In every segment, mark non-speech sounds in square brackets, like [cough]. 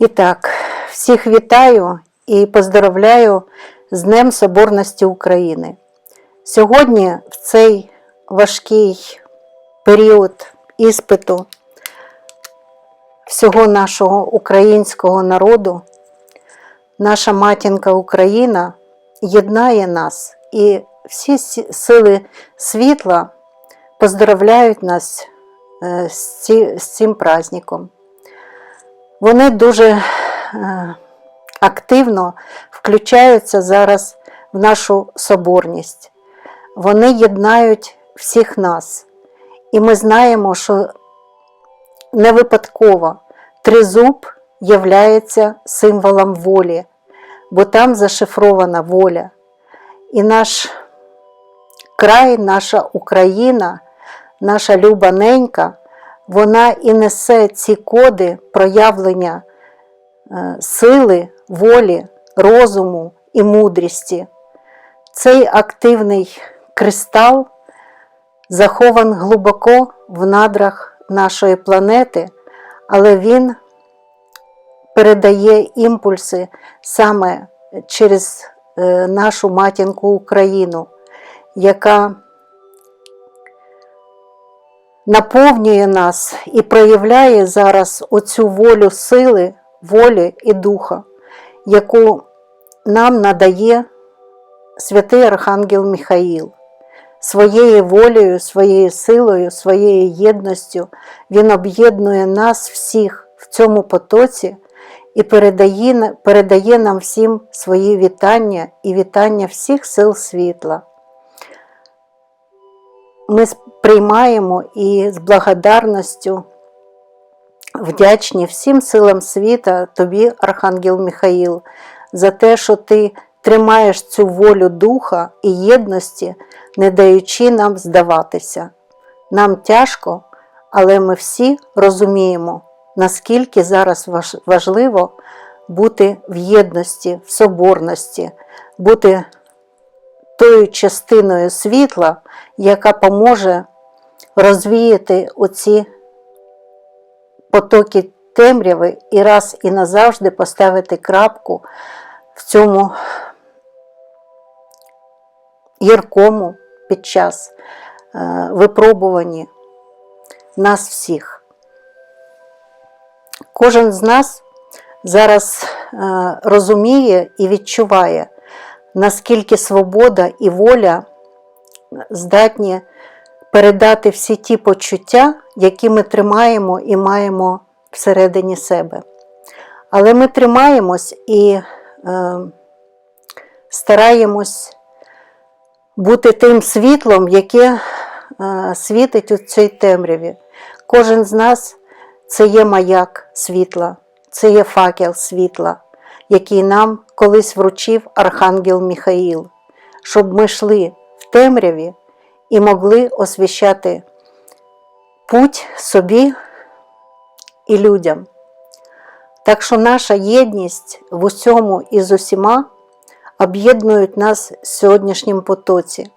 І так, всіх вітаю і поздоровляю з Днем Соборності України. Сьогодні, в цей важкий період іспиту всього нашого українського народу, наша матінка Україна єднає нас і всі сили світла поздоровляють нас е, з цим праздником. Вони дуже е, активно включаються зараз в нашу соборність. Вони єднають всіх нас. І ми знаємо, що не випадково тризуб являється символом волі, бо там зашифрована воля. І наш край, наша Україна, наша люба ненька, вона і несе ці коди проявлення е, сили, волі, розуму і мудрості. Цей активний кристал захован глибоко в надрах нашої планети, але він передає імпульси саме через е, нашу матінку Україну, яка наповнює нас і проявляє зараз оцю волю сили, волі і духа, яку нам надає святий Архангел Михаїл. Своєю волею, своєю силою, своєю єдністю Він об'єднує нас всіх в цьому потоці і передає, передає нам всім свої вітання і вітання всіх сил світла. Ми приймаємо і з благодарністю вдячні всім силам світа, тобі, Архангел Михаїл, за те, що ти тримаєш цю волю духа і єдності, не даючи нам здаватися. Нам тяжко, але ми всі розуміємо, наскільки зараз важливо бути в єдності, в соборності, бути тою частиною світла, яка поможе розвіяти оці потоки темряви і раз і назавжди поставити крапку в цьому гіркому під час е, випробуванні нас всіх. Кожен з нас зараз е, розуміє і відчуває, наскільки свобода і воля здатні передати всі ті почуття, які ми тримаємо і маємо всередині себе. Але ми тримаємось і е, стараємось бути тим світлом, яке е, світить у цій темряві. Кожен з нас це є маяк світла, це є факел світла, який нам колись вручив Архангел Михаїл, щоб ми йшли в темряві і могли освіщати путь собі і людям. Так що наша єдність в усьому і з усіма об'єднують нас в сьогоднішнім потоці.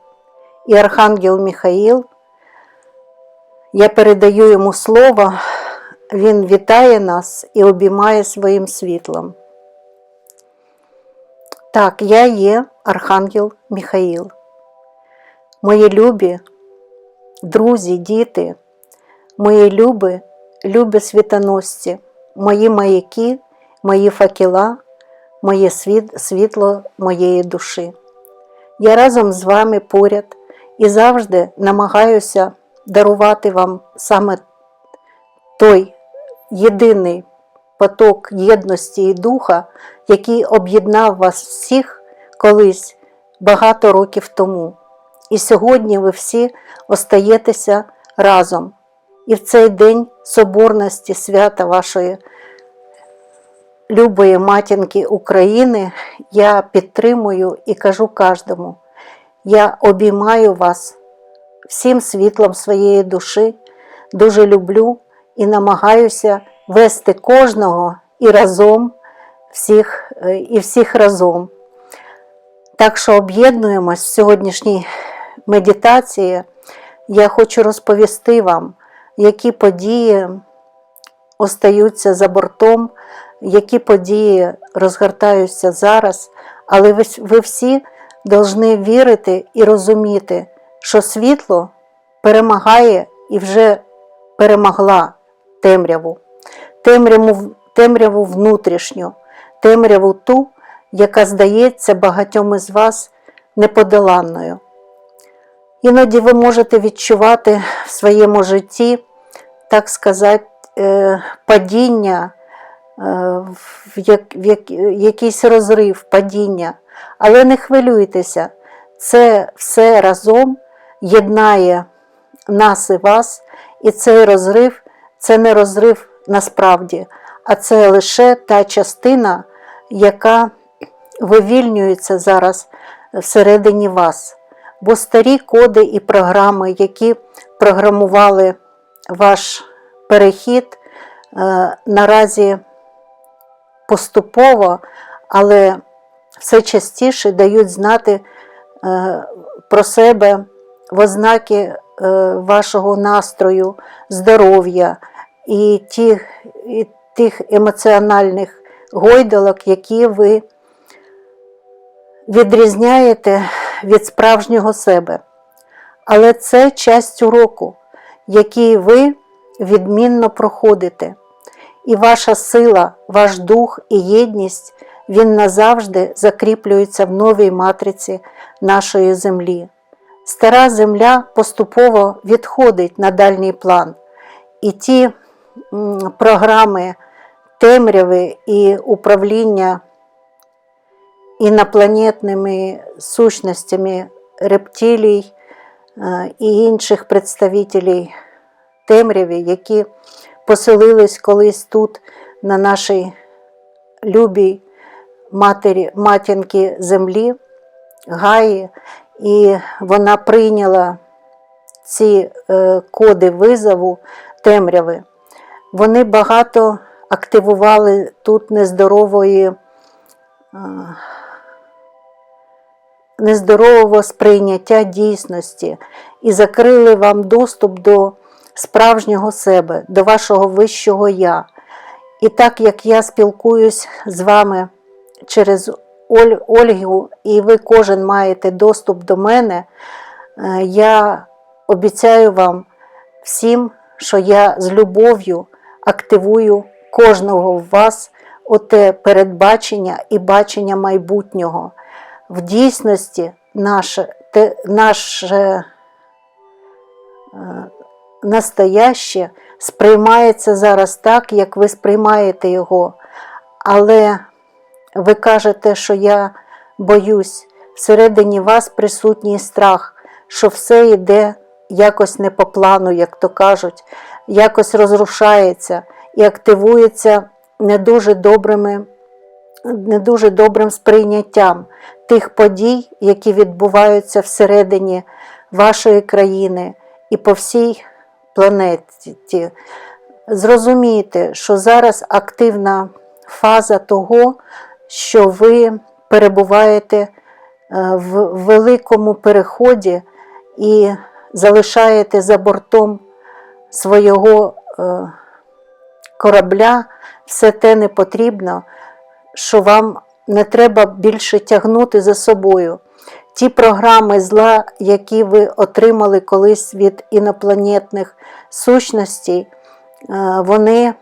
І Архангел Михаїл, я передаю йому слово, він вітає нас і обіймає своїм світлом. Так, я є Архангел Михаїл. Мої любі, друзі, діти, мої люби, любі світоносці, мої маяки, мої факела, моє світ, світло моєї душі. Я разом з вами поряд і завжди намагаюся дарувати вам саме той єдиний поток єдності і духа, який об'єднав вас всіх колись багато років тому. І сьогодні ви всі остаєтеся разом. І в цей день соборності свята вашої любої матінки України я підтримую і кажу кожному: я обіймаю вас всім світлом своєї душі, дуже люблю і намагаюся вести кожного і разом, всіх, е, і всіх разом. Так що об'єднуємось в сьогоднішній медитації. Я хочу розповісти вам, які події остаються за бортом які події розгортаються зараз, але ви, ви всі повинні вірити і розуміти, що світло перемагає і вже перемогла темряву, темряву, темряву внутрішню, темряву ту, яка здається багатьом із вас неподоланною. Іноді ви можете відчувати в своєму житті, так сказати, е, падіння, е, в як- в як- якийсь розрив, падіння. Але не хвилюйтеся, це все разом єднає нас і вас, і цей розрив це не розрив насправді, а це лише та частина, яка вивільнюється зараз всередині вас. Бо старі коди і програми, які програмували ваш перехід, е, наразі поступово, але все частіше дають знати е, про себе в ознаки е, вашого настрою, здоров'я і тих, і тих емоціональних гойдалок, які ви відрізняєте від справжнього себе. Але це часть уроку, який ви відмінно проходите. І ваша сила, ваш дух і єдність він назавжди закріплюється в новій матриці нашої землі. Стара земля поступово відходить на дальній план, і ті програми темряви і управління інопланетними сущностями рептилій е, і інших представителів темряві, які поселились колись тут, на нашій любій матері, матінки землі, Гаї, і вона прийняла ці е, коди визову темряви. Вони багато активували тут нездорової. Нездорового сприйняття дійсності і закрили вам доступ до справжнього себе, до вашого вищого я. І так як я спілкуюсь з вами через Оль, Ольгу, і ви кожен маєте доступ до мене, е, я обіцяю вам всім, що я з любов'ю активую кожного в вас оте передбачення і бачення майбутнього. В дійсності наше, те, наше е, настояще сприймається зараз так, як ви сприймаєте його. Але ви кажете, що я боюсь, всередині вас присутній страх, що все йде якось не по плану, як то кажуть, якось розрушається і активується не дуже добрими, не дуже добрим сприйняттям тих подій, які відбуваються всередині вашої країни і по всій планеті. Зрозумійте, що зараз активна фаза того, що ви перебуваєте е, в великому переході і залишаєте за бортом свого е, корабля все те не потрібно, що вам не треба більше тягнути за собою. Ті програми зла, які ви отримали колись від інопланетних сущностей, е, вони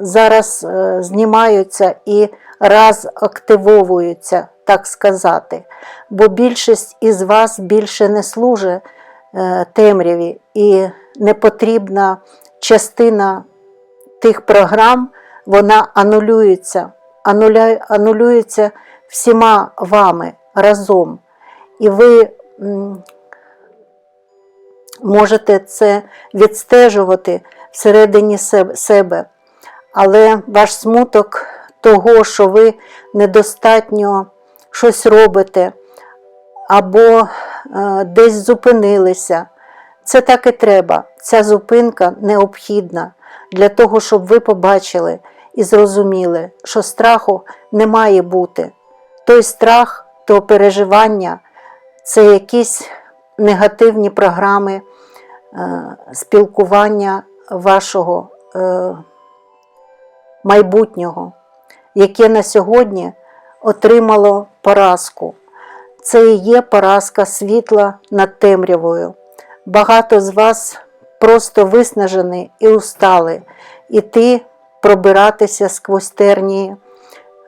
зараз е, знімаються і раз активовуються, так сказати. Бо більшість із вас більше не служить е, темряві і не потрібна частина тих програм, вона анулюється, анулюється всіма вами разом. І ви можете це відстежувати всередині себе-. Але ваш смуток того, що ви недостатньо щось робите, або е, десь зупинилися, це так і треба. Ця зупинка необхідна для того, щоб ви побачили і зрозуміли, що страху не має бути. Той страх, то переживання це якісь негативні програми е, спілкування вашого е, майбутнього, яке на сьогодні отримало поразку. Це і є поразка світла над темрявою. Багато з вас просто виснажені і устали іти пробиратися сквозь тернії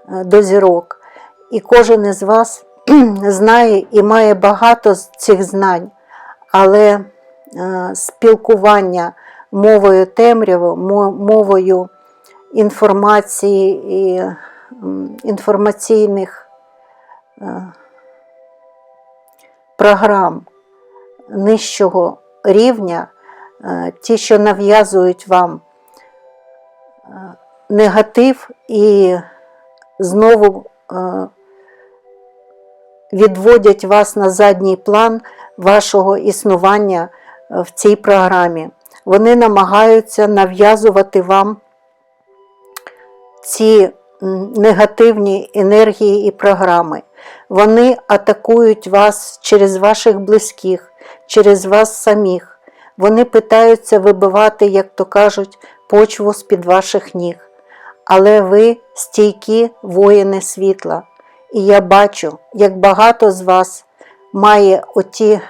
е, до зірок. І кожен із вас [clears throat] знає і має багато цих знань, але е, спілкування мовою темряви, мовою інформації і інформаційних е, програм нижчого рівня, ті, що нав'язують вам негатив і знову е, відводять вас на задній план вашого існування е, в цій програмі. Вони намагаються нав'язувати вам ці негативні енергії і програми. Вони атакують вас через ваших близьких, через вас самих. Вони питаються вибивати, як то кажуть, почву з-під ваших ніг. Але ви стійкі воїни світла. І я бачу, як багато з вас має оті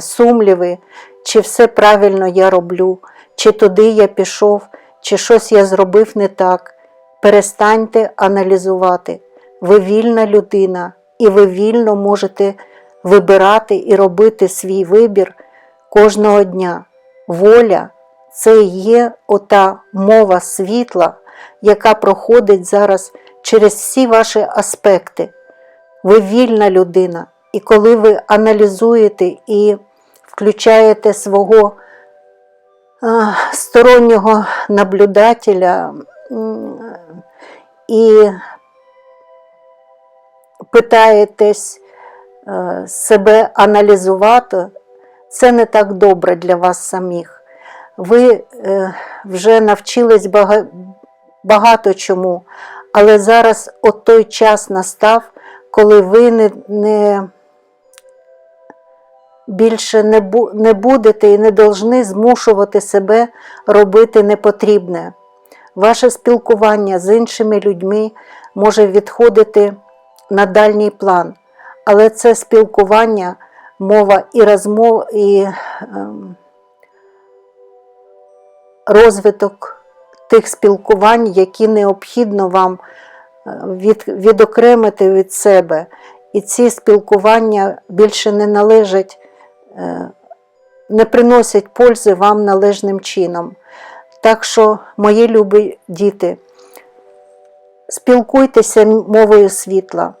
сумніви, чи все правильно я роблю, чи туди я пішов, чи щось я зробив не так. Перестаньте аналізувати. Ви вільна людина, і ви вільно можете вибирати і робити свій вибір кожного дня. Воля це є ота мова світла, яка проходить зараз через всі ваші аспекти. Ви вільна людина, і коли ви аналізуєте і включаєте свого стороннього наблюдателя і питаєтесь е, себе аналізувати, це не так добре для вас самих. Ви е, вже навчились бага- багато чому, але зараз от той час настав, коли ви не, не більше не, бу, не будете і не должны змушувати себе робити непотрібне. Ваше спілкування з іншими людьми може відходити на дальній план, але це спілкування, мова і розмова, і ем, розвиток тих спілкувань, які необхідно вам е, від, відокремити від себе. І ці спілкування більше не належать, е, не приносять пользи вам належним чином. Так що, мої любі діти, спілкуйтеся мовою світла,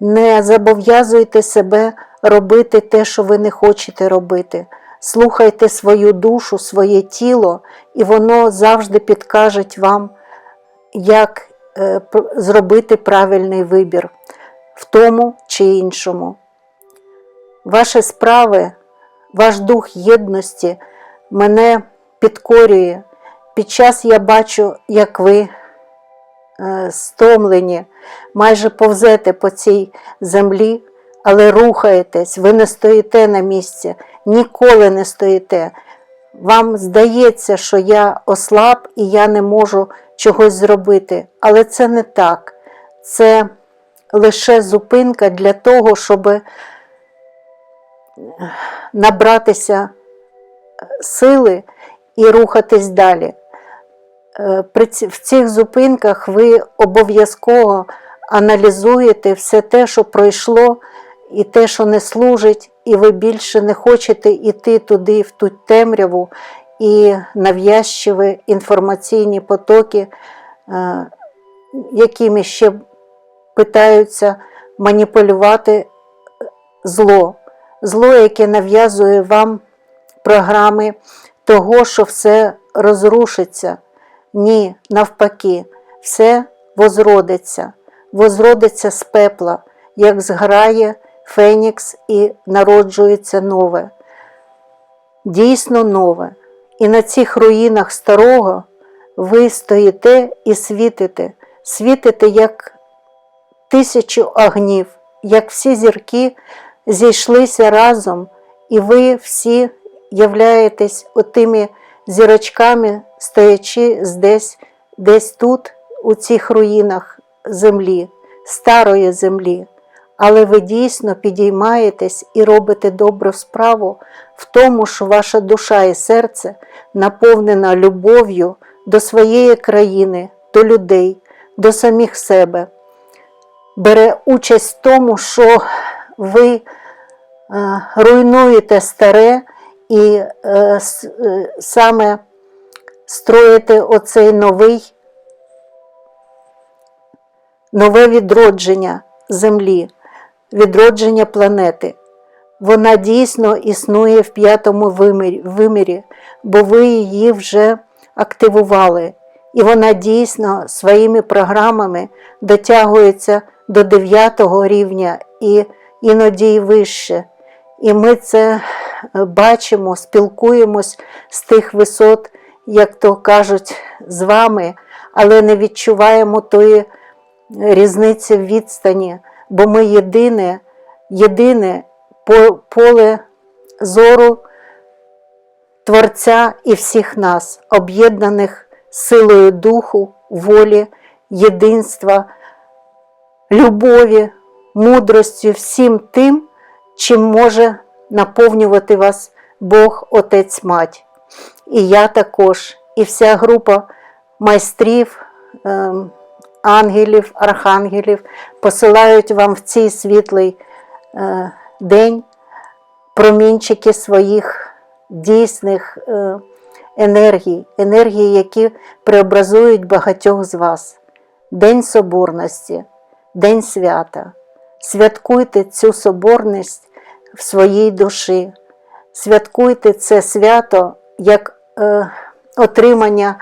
не зобов'язуйте себе робити те, що ви не хочете робити. Слухайте свою душу, своє тіло, і воно завжди підкаже вам, як е, зробити правильний вибір в тому чи іншому. Ваші справи, ваш дух єдності мене підкорює. Під час я бачу, як ви е, стомлені, майже повзете по цій землі, але рухаєтесь, ви не стоїте на місці, ніколи не стоїте. Вам здається, що я ослаб і я не можу чогось зробити, але це не так. Це лише зупинка для того, щоб набратися сили і рухатись далі. Е, в цих зупинках ви обов'язково аналізуєте все те, що пройшло, і те, що не служить, і ви більше не хочете йти туди, в ту темряву, і нав'язчиві інформаційні потоки, е, якими ще питаються маніпулювати зло. Зло, яке нав'язує вам програми того, що все розрушиться. Ні, навпаки, все возродиться, возродиться з пепла, як зграє Фенікс і народжується нове. Дійсно нове. І на цих руїнах старого ви стоїте і світите, світите як тисячу огнів, як всі зірки зійшлися разом, і ви всі являєтесь отими зірочками, стоячи здесь десь тут, у цих руїнах землі, старої землі, але ви дійсно підіймаєтесь і робите добру справу в тому, що ваша душа і серце наповнена любов'ю до своєї країни, до людей, до самих себе. Бере участь в тому, що ви е, руйнуєте старе і е, е, саме строїте оцей новий, нове відродження землі, відродження планети. Вона дійсно існує в п'ятому вимірі, бо ви її вже активували. І вона дійсно своїми програмами дотягується до дев'ятого рівня і іноді й вище. І ми це е, бачимо, спілкуємось з тих висот, як то кажуть, з вами, але не відчуваємо тої різниці в відстані, бо ми єдине, єдине поле зору Творця і всіх нас, об'єднаних силою духу, волі, єдинства, любові, мудростю, всім тим, чим може наповнювати вас Бог, Отець Мать. І я також, і вся група майстрів, ем, ангелів, архангелів посилають вам в цей світлий е, день промінчики своїх дійсних е, енергій, енергії, які преобразують багатьох з вас. День Соборності, День свята. Святкуйте цю соборність в своїй душі. Святкуйте це свято як е, отримання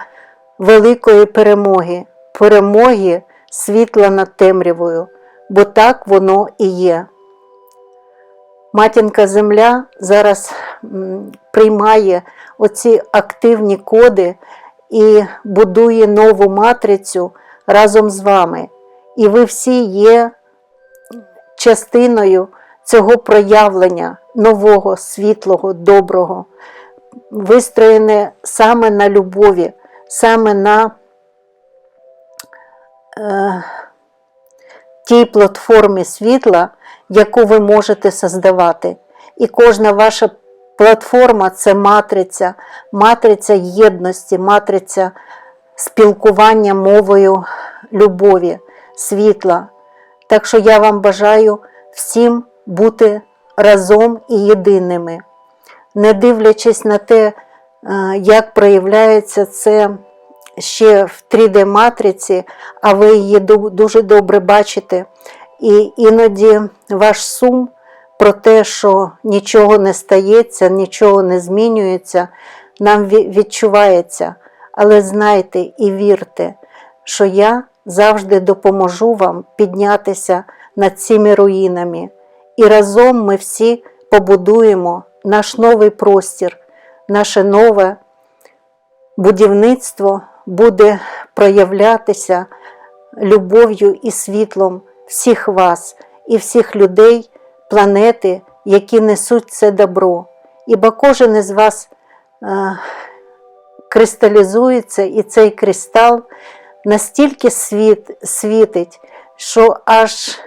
великої перемоги, перемоги світла над темрявою, бо так воно і є. Матінка Земля зараз приймає оці активні коди і будує нову матрицю разом з вами. І ви всі є частиною цього проявлення нового, світлого, доброго, вистроєне саме на любові, саме на е, тій платформі світла, яку ви можете создавати. І кожна ваша платформа це матриця, матриця єдності, матриця спілкування мовою любові, світла. Так що я вам бажаю всім бути разом і єдиними, не дивлячись на те, е, як проявляється це ще в 3D-матриці, а ви її дуже добре бачите. І іноді ваш сум про те, що нічого не стається, нічого не змінюється, нам відчувається. Але знайте і вірте, що я завжди допоможу вам піднятися над цими руїнами. І разом ми всі побудуємо наш новий простір, наше нове будівництво буде проявлятися любов'ю і світлом всіх вас і всіх людей, планети, які несуть це добро. Ібо кожен із вас е, кристалізується, і цей кристал настільки світ, світить, що аж,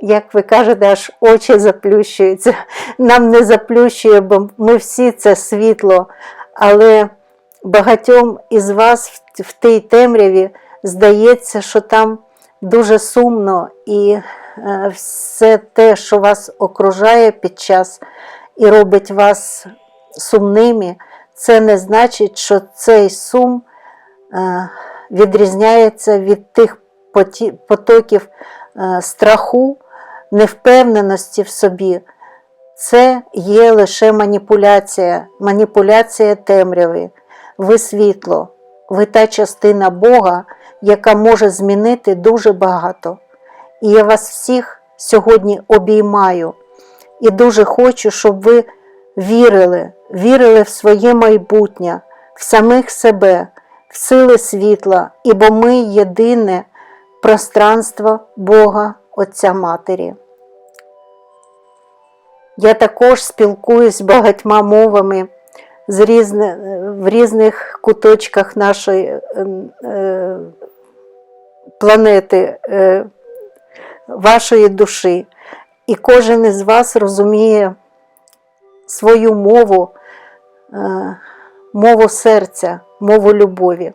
як ви кажете, аж очі заплющуються. Нам не заплющує, бо ми всі це світло, але багатьом із вас в, тій темряві здається, що там дуже сумно і е, все те, що вас окружає під час і робить вас сумними, це не значить, що цей сум е, відрізняється від тих потоків е, страху, невпевненості в собі. Це є лише маніпуляція, маніпуляція темряви. Ви світло, ви та частина Бога, яка може змінити дуже багато. І я вас всіх сьогодні обіймаю і дуже хочу, щоб ви вірили, вірили в своє майбутнє, в самих себе, в сили світла, ібо ми єдине пространство Бога, Отця Матері. Я також спілкуюсь багатьма мовами з різне, в різних куточках нашої е, е, планети, е, вашої душі. І кожен із вас розуміє свою мову, е, мову серця, мову любові.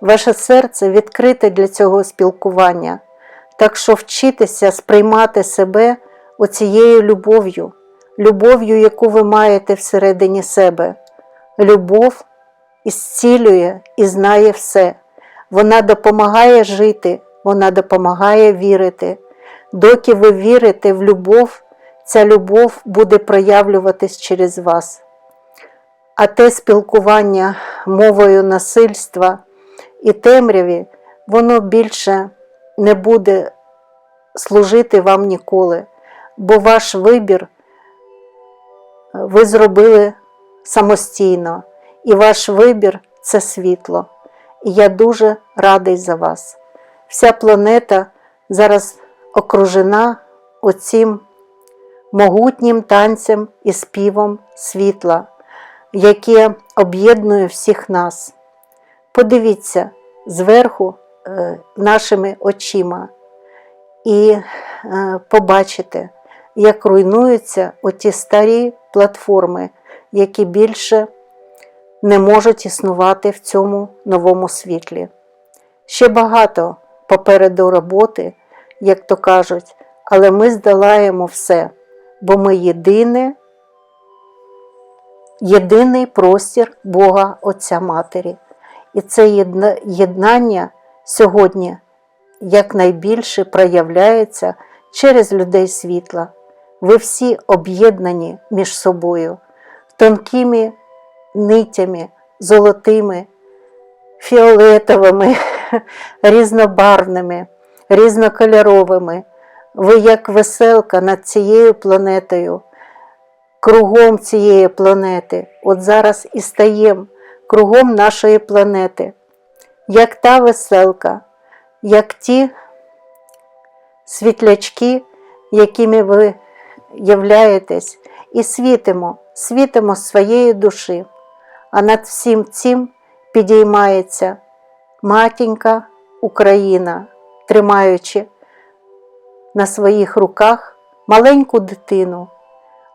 Ваше серце відкрите для цього спілкування, так що вчитися сприймати себе оцією любов'ю, любов'ю, яку ви маєте всередині себе. Любов ісцілює і знає все. Вона допомагає жити, вона допомагає вірити. Доки ви вірите в любов, ця любов буде проявлюватись через вас. А те спілкування мовою насильства і темряві, воно більше не буде служити вам ніколи, бо ваш вибір ви зробили самостійно, і ваш вибір це світло. І я дуже радий за вас. Вся планета зараз окружена оцим могутнім танцем і співом світла, яке об'єднує всіх нас. Подивіться зверху е, нашими очима і е, побачите, як руйнуються оті старі платформи, які більше не можуть існувати в цьому новому світлі. Ще багато попереду роботи, як то кажуть, але ми здолаємо все, бо ми єдине, єдиний простір Бога Отця Матері. І це єднання сьогодні якнайбільше проявляється через людей світла. Ви всі об'єднані між собою тонкими нитями, золотими, фіолетовими, [laughs] різнобарвними, різнокольоровими. Ви як веселка над цією планетою, кругом цієї планети. От зараз і стаємо кругом нашої планети, як та веселка, як ті світлячки, якими ви являєтесь, і світимо, світимо своєї душі. А над всім цим підіймається матінька Україна, тримаючи на своїх руках маленьку дитину,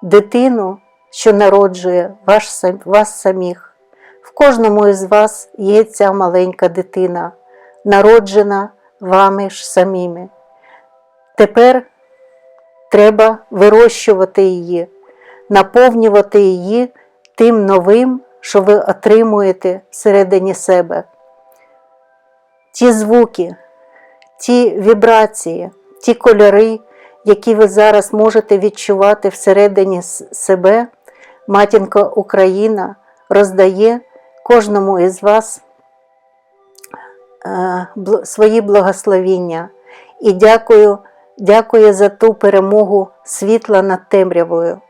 дитину, що народжує ваш, вас самих. В кожному із вас є ця маленька дитина, народжена вами ж самими. Тепер треба вирощувати її, наповнювати її тим новим, що ви отримуєте всередині себе. Ті звуки, ті вібрації, ті кольори, які ви зараз можете відчувати всередині себе, матінка Україна роздає кожному із вас е, свої благословіння. І дякую, дякую за ту перемогу світла над темрявою.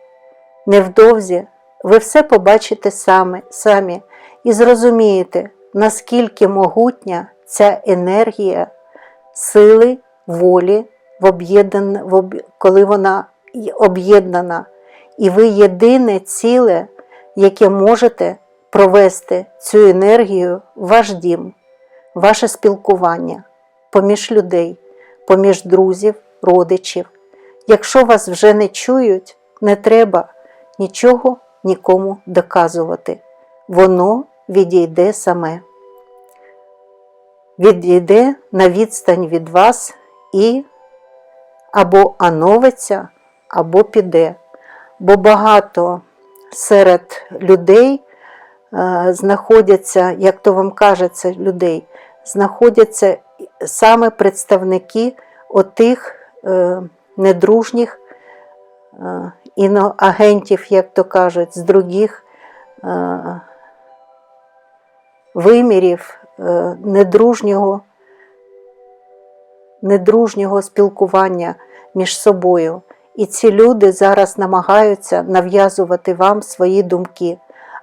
Невдовзі ви все побачите самі, самі і зрозумієте, наскільки могутня ця енергія сили, волі, в об'єднан- в об... коли вона об'єднана, і ви єдине ціле, яке можете провести цю енергію в ваш дім, ваше спілкування поміж людей, поміж друзів, родичів. Якщо вас вже не чують, не треба нічого нікому доказувати. Воно відійде саме. Відійде на відстань від вас і або оновиться, або піде. Бо багато серед людей е, знаходяться, як то вам кажеться, людей, знаходяться саме представники отих е, недружніх е, іноагентів, як то кажуть, з других е, вимірів е, недружнього, недружнього спілкування між собою. І ці люди зараз намагаються нав'язувати вам свої думки.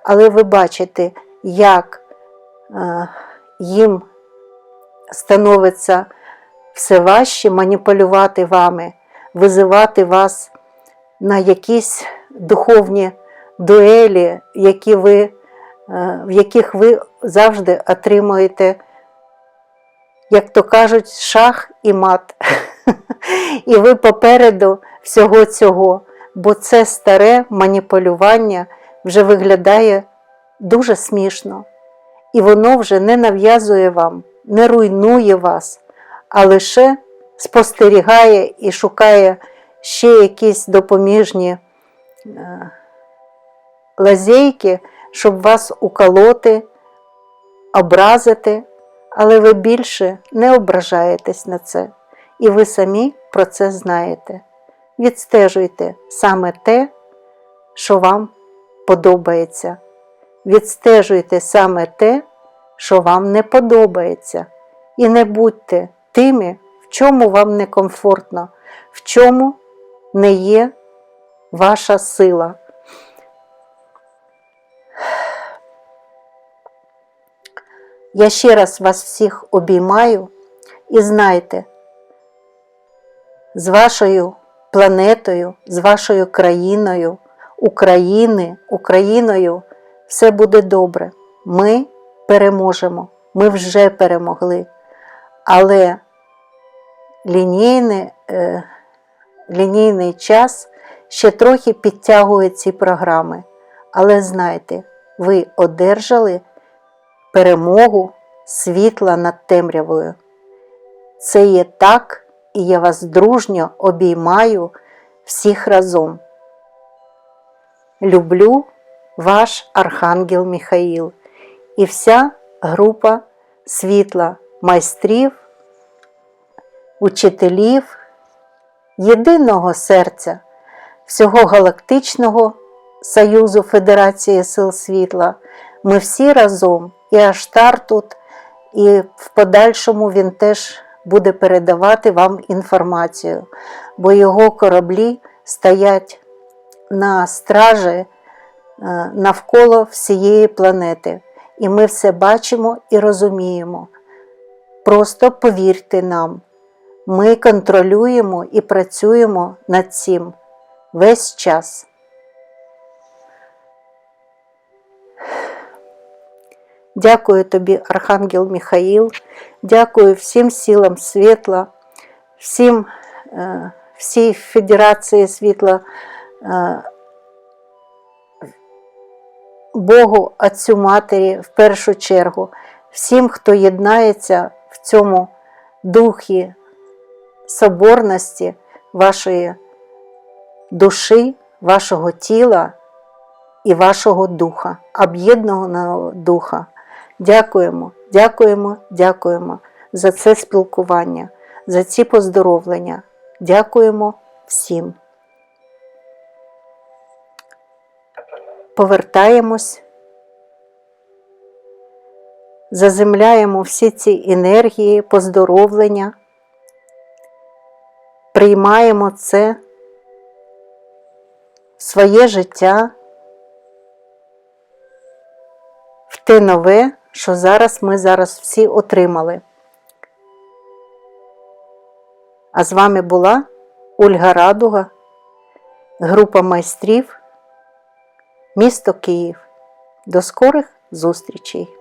Але ви бачите, як е, їм становиться все важче маніпулювати вами, визивати вас на якісь духовні дуелі, які ви е, в яких ви завжди отримуєте, як то кажуть, шах і мат. [laughs] І ви попереду всього цього, бо це старе маніпулювання вже виглядає дуже смішно. І воно вже не нав'язує вам, не руйнує вас, а лише спостерігає і шукає ще якісь допоміжні е, лазейки, щоб вас уколоти, образити, але ви більше не ображаєтесь на це. І ви самі про це знаєте. Відстежуйте саме те, що вам подобається. Відстежуйте саме те, що вам не подобається. І не будьте тими, в чому вам некомфортно, в чому не є ваша сила. Я ще раз вас всіх обіймаю і знайте, з вашою планетою, з вашою країною, України, Україною все буде добре. Ми переможемо, ми вже перемогли. Але лінійний, е, лінійний час ще трохи підтягує ці програми. Але знайте, ви одержали перемогу світла над темрявою. Це є так, і я вас дружньо обіймаю всіх разом. Люблю ваш Архангел Михаїл і вся група світла майстрів, учителів, єдиного серця, всього Галактичного Союзу Федерації Сил Світла. Ми всі разом, і Аштар тут, і в подальшому він теж буде передавати вам інформацію, бо його кораблі стоять на стражі е, навколо всієї планети. І ми все бачимо і розуміємо. Просто повірте нам, ми контролюємо і працюємо над цим весь час. Дякую тобі, Архангел Михаїл, дякую всім силам світла, всім, е, всій Федерації світла, е, Богу, Отцю Матері в першу чергу, всім, хто єднається в цьому духі соборності вашої душі, вашого тіла і вашого духа, об'єднаного духа. Дякуємо, дякуємо, дякуємо за це спілкування, за ці поздоровлення. Дякуємо всім. Повертаємось, заземляємо всі ці енергії, поздоровлення, приймаємо це в своє життя, в те нове, що зараз ми зараз всі отримали. А з вами була Ольга Радуга, група майстрів, місто Київ. До скорих зустрічей!